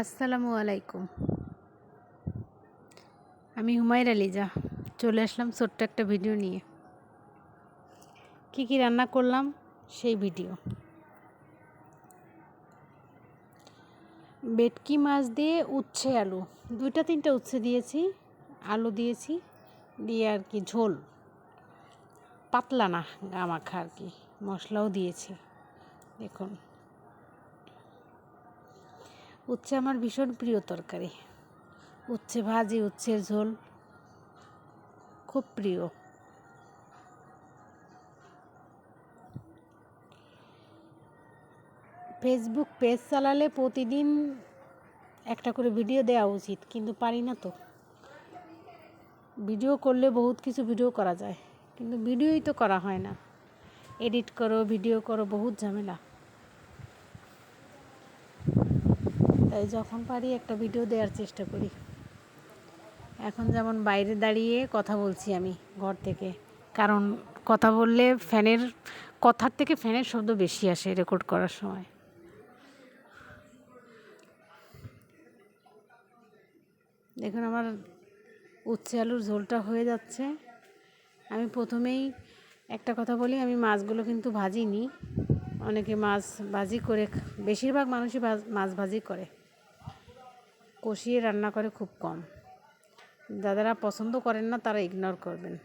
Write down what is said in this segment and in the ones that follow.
আসসালামু আলাইকুম। আমি হুমায়রা আলিজা। চলে আসলাম ছোট্ট একটা ভিডিও নিয়ে। কি কি রান্না করলাম, সেই ভিডিও। বেটকি মাছ দিয়ে উচ্ছে আলু। দুইটা তিনটা উচ্ছে দিয়েছি, আলু দিয়েছি, দিয়ে আর কি ঝোল। পাতলা না, গামাখা আর কি। মশলাও দিয়েছি। দেখুন। উচ্ছে আমার ভীষণ প্রিয় তরকারি। উচ্ছে ভাজি, উচ্ছের ঝোল খুব প্রিয়। ফেসবুক পেজ চালালে প্রতিদিন একটা করে ভিডিও দেওয়া উচিত, কিন্তু পারি না তো। ভিডিও করলে বহুত কিছু ভিডিও করা যায়, কিন্তু ভিডিওই তো করা হয় না। এডিট করো ভিডিও করো, বহুত ঝামেলা। তাই যখন পারি একটা ভিডিও দেওয়ার চেষ্টা করি। এখন যেমন বাইরে দাঁড়িয়ে কথা বলছি আমি ঘর থেকে, কারণ কথা বললে ফ্যানের, কথার থেকে ফ্যানের শব্দ বেশি আসে রেকর্ড করার সময়। দেখুন আমার উচ্ছে আলুর ঝোলটা হয়ে যাচ্ছে। আমি প্রথমেই একটা কথা বলি, আমি মাছগুলো কিন্তু ভাজিনি। অনেকে মাছ ভাজি করে, বেশিরভাগ মানুষই মাছ ভাজি করে। কষিয়ে রান্না করে খুব কম। যারা পছন্দ করেন না, তারা ইগনোর করবেন।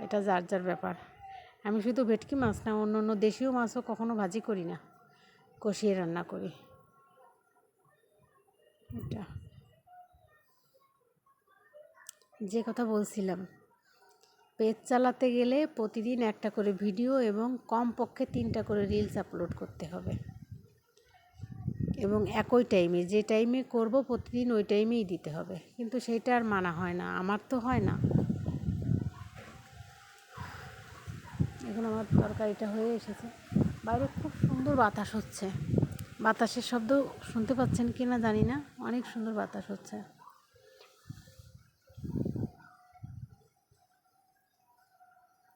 এটা যার যার ব্যাপার। আমি শুধু ভেটকি মাছ না, অন্য অন্য দেশীয় মাছও কখনো ভাজি করি না। কষিয়ে রান্না করি। এটা। যে কথা বলছিলাম পেজ চালাতে গেলে প্রতিদিন একটা করে ভিডিও এবং কমপক্ষে তিনটা করে রিলস আপলোড করতে হবে। এবং একই টাইমে যে টাইমে করব প্রতিদিন ওই টাইমেই দিতে হবে। কিন্তু সেটা আর মানা হয় না, আমার তো হয় না। এখন আমার তরকারিটা হয়ে এসেছে। বাইরে খুব সুন্দর বাতাস হচ্ছে। বাতাসের শব্দ শুনতে পাচ্ছেন কি না জানি না, অনেক সুন্দর বাতাস হচ্ছে।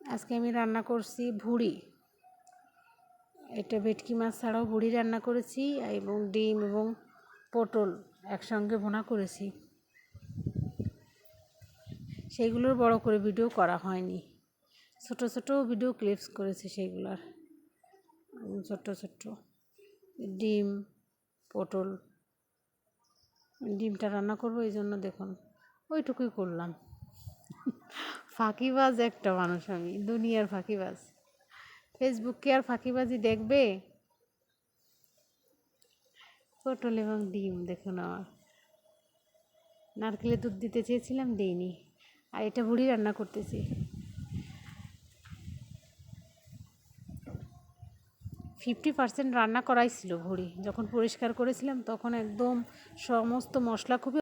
আজকে আমি রান্না করছি ভুড়ি। এটা ভেটকি মাছ ছাড়াও বুড়ি রান্না করেছি এবং ডিম এবং পটল একসঙ্গে ভোনা করেছি। সেইগুলোর বড় করে ভিডিও করা হয়নি। ছোট ছোট ভিডিও ক্লিপস করেছি সেইগুলোর ছোট্ট ছোট্ট। ডিম, পটল। ডিমটা রান্না করব এই জন্য দেখুন, ওইটুকুই করলাম। ফাঁকিবাজ একটা মানুষ আমি, দুনিয়ার ফাঁকিবাজ। ফেসবুককে আর ফাঁকিবাজি দেখবে? পটল এবং ডিম, দেখুন আমার। নারকেলের দুধ দিতে চেয়েছিলাম, দিইনি। আর এটা বুড়ি রান্না করতেছি। ফিফটি পার্সেন্ট রান্না করাই ছিল ভুড়ি। যখন পরিষ্কার করেছিলাম, তখন একদম সমস্ত মশলা খুবই